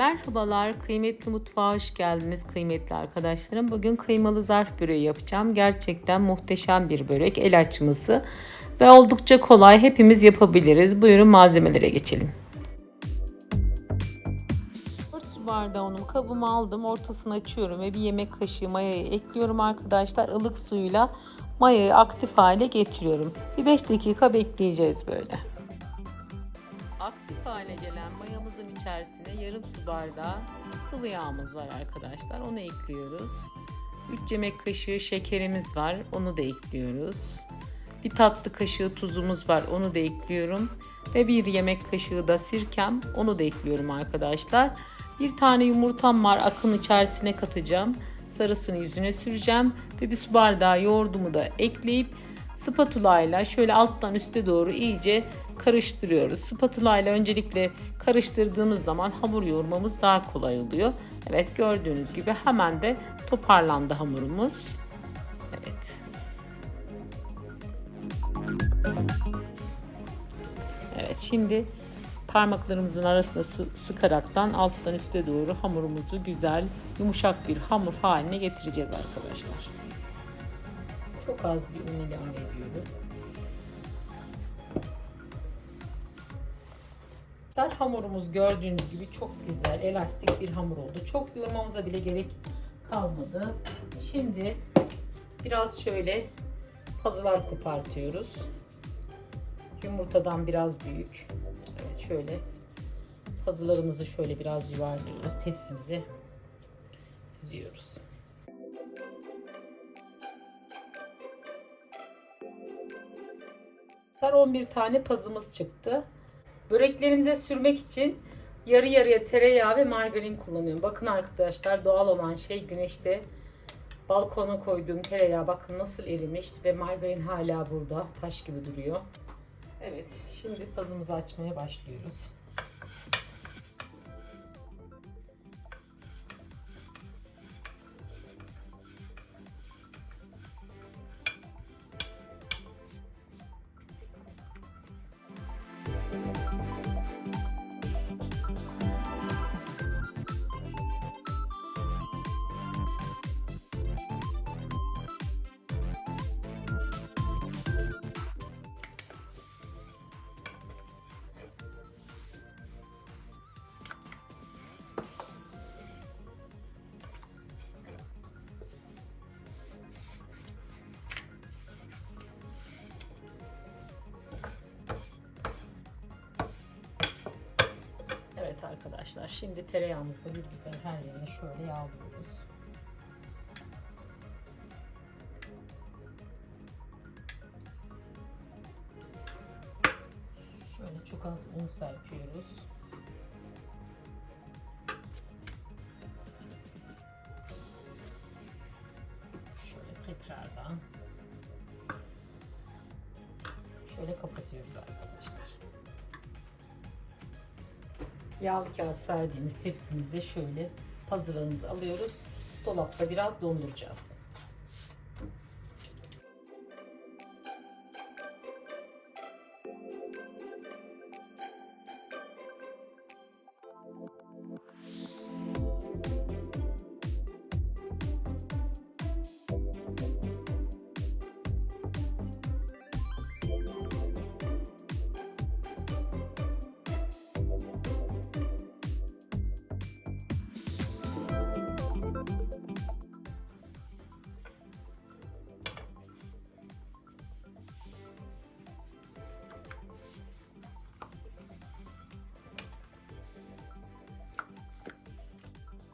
Merhabalar, kıymetli mutfağa hoş geldiniz kıymetli arkadaşlarım. Bugün kıymalı zarf böreği yapacağım. Gerçekten muhteşem bir börek, el açması ve oldukça kolay. Hepimiz yapabiliriz. Buyurun malzemelere geçelim. 4 su bardağı unumu kabıma aldım. Ortasını açıyorum ve bir yemek kaşığı mayayı ekliyorum arkadaşlar. Ilık suyla mayayı aktif hale getiriyorum. Bir 5 dakika bekleyeceğiz böyle. Aktif hale gelen mayamızın içerisine yarım su bardağı sıvı yağımız var arkadaşlar. Onu ekliyoruz. 3 yemek kaşığı şekerimiz var. Onu da ekliyoruz. Bir tatlı kaşığı tuzumuz var. Onu da ekliyorum. Ve bir yemek kaşığı da sirkem. Onu da ekliyorum arkadaşlar. Bir tane yumurtam var. Akın içerisine katacağım. Sarısını yüzüne süreceğim. Ve bir su bardağı yoğurdumu da ekleyip spatula ile şöyle alttan üste doğru iyice karıştırıyoruz. Spatula ile öncelikle karıştırdığımız zaman hamur yoğurmamız daha kolay oluyor. Evet gördüğünüz gibi hemen de toparlandı hamurumuz. Evet. Evet şimdi parmaklarımızın arasına sı- sıkaraktan alttan üste doğru hamurumuzu güzel yumuşak bir hamur haline getireceğiz arkadaşlar. Çok az bir un ilave ediyorum. Dar hamurumuz gördüğünüz gibi çok güzel, elastik bir hamur oldu. Çok yoğurmamıza bile gerek kalmadı. Şimdi biraz şöyle pazılar kopartıyoruz. Yumurtadan biraz büyük. Evet şöyle pazılarımızı şöyle biraz yuvarlıyoruz. Tepsimize diziyoruz. Var 11 tane pazımız çıktı. Böreklerimize sürmek için yarı yarıya tereyağı ve margarin kullanıyorum. Bakın arkadaşlar doğal olan şey güneşte balkona koyduğum tereyağı bakın nasıl erimiş ve margarin hala burada taş gibi duruyor. Evet şimdi pazımızı açmaya başlıyoruz. Şimdi tereyağımızı bir güzel her yerine şöyle yağlıyoruz. Şöyle çok az un serpiyoruz. Şöyle tekrardan şöyle kapatıyoruz arkadaşlar. Yağlı kağıt serdiğimiz tepsimizde şöyle pazılarımızı alıyoruz. Dolapta biraz donduracağız.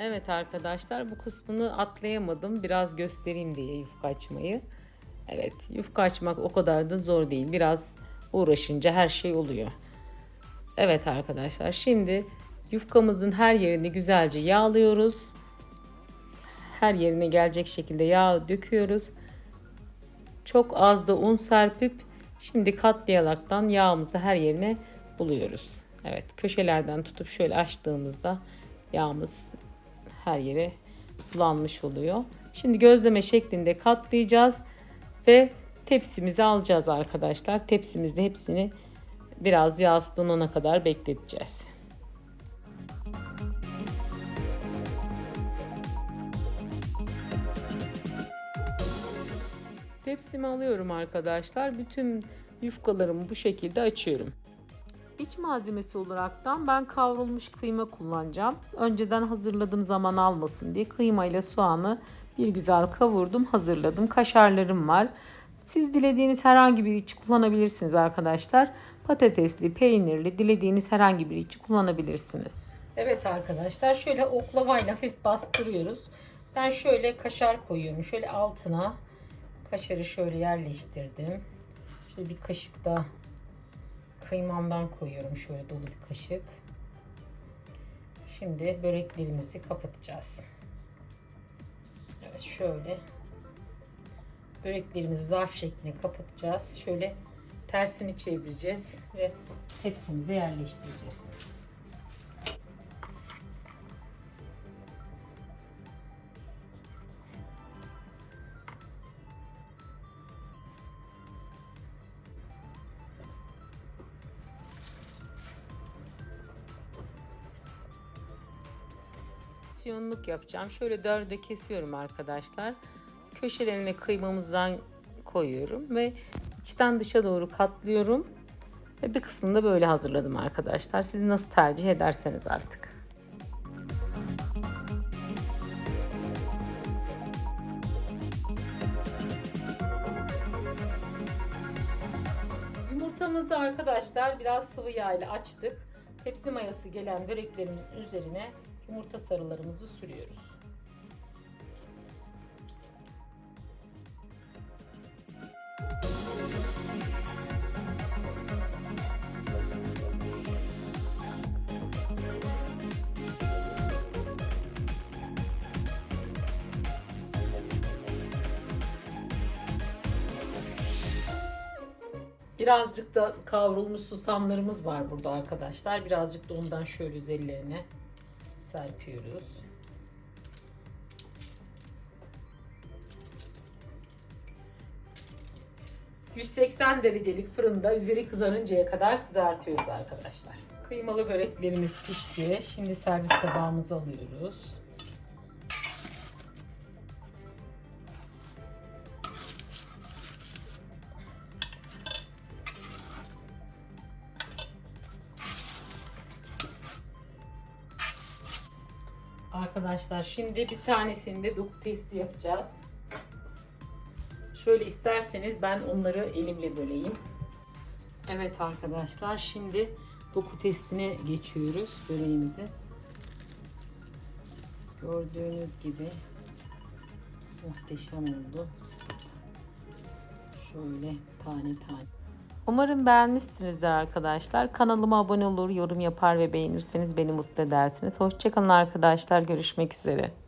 Evet arkadaşlar bu kısmını atlayamadım. Biraz göstereyim diye yufka açmayı. Evet yufka açmak o kadar da zor değil. Biraz uğraşınca her şey oluyor. Evet arkadaşlar şimdi yufkamızın her yerini güzelce yağlıyoruz. Her yerine gelecek şekilde yağ döküyoruz. Çok az da un serpip şimdi katlayaraktan yağımızı her yerine buluyoruz. Evet köşelerden tutup şöyle açtığımızda yağımız her yere bulanmış oluyor. Şimdi gözleme şeklinde katlayacağız ve tepsimizi alacağız arkadaşlar. Tepsimizde hepsini biraz yağ donana kadar bekleteceğiz. Tepsimi alıyorum arkadaşlar. Bütün yufkalarımı bu şekilde açıyorum. İç malzemesi olaraktan ben kavrulmuş kıyma kullanacağım. Önceden hazırladığım zaman almasın diye kıyma ile soğanı bir güzel kavurdum, hazırladım. Kaşarlarım var. Siz dilediğiniz herhangi bir iç kullanabilirsiniz arkadaşlar. Patatesli, peynirli, dilediğiniz herhangi bir içi kullanabilirsiniz. Evet arkadaşlar şöyle oklavayla hafif bastırıyoruz. Ben şöyle kaşar koyuyorum. Şöyle altına kaşarı şöyle yerleştirdim. Şöyle bir kaşık da kıymamdan koyuyorum. Şöyle dolu bir kaşık. Şimdi böreklerimizi kapatacağız. Evet şöyle böreklerimizi zarf şeklinde kapatacağız. Şöyle tersini çevireceğiz ve tepsimize yerleştireceğiz. Porsiyonluk yapacağım. Şöyle dörde kesiyorum arkadaşlar. Köşelerine kıymamızdan koyuyorum ve içten dışa doğru katlıyorum. Ve bir kısmını da böyle hazırladım arkadaşlar. Siz nasıl tercih ederseniz artık. Yumurtamızı arkadaşlar biraz sıvı yağ ile açtık. Tepsi mayası gelen böreklerimin üzerine yumurta sarılarımızı sürüyoruz. Birazcık da kavrulmuş susamlarımız var burada arkadaşlar. Birazcık da ondan şöyle üzerlerine serpiyoruz. ...180 derecelik fırında üzeri kızarıncaya kadar kızartıyoruz arkadaşlar. Kıymalı böreklerimiz pişti. Şimdi servis tabağımıza alıyoruz. Arkadaşlar şimdi bir tanesinde doku testi yapacağız. Şöyle isterseniz ben onları elimle böleyim. Evet arkadaşlar şimdi doku testine geçiyoruz böreğimizi. Gördüğünüz gibi muhteşem oldu. Şöyle tane tane. Umarım beğenmişsinizdir arkadaşlar. Kanalıma abone olur, yorum yapar ve beğenirseniz beni mutlu edersiniz. Hoşçakalın arkadaşlar. Görüşmek üzere.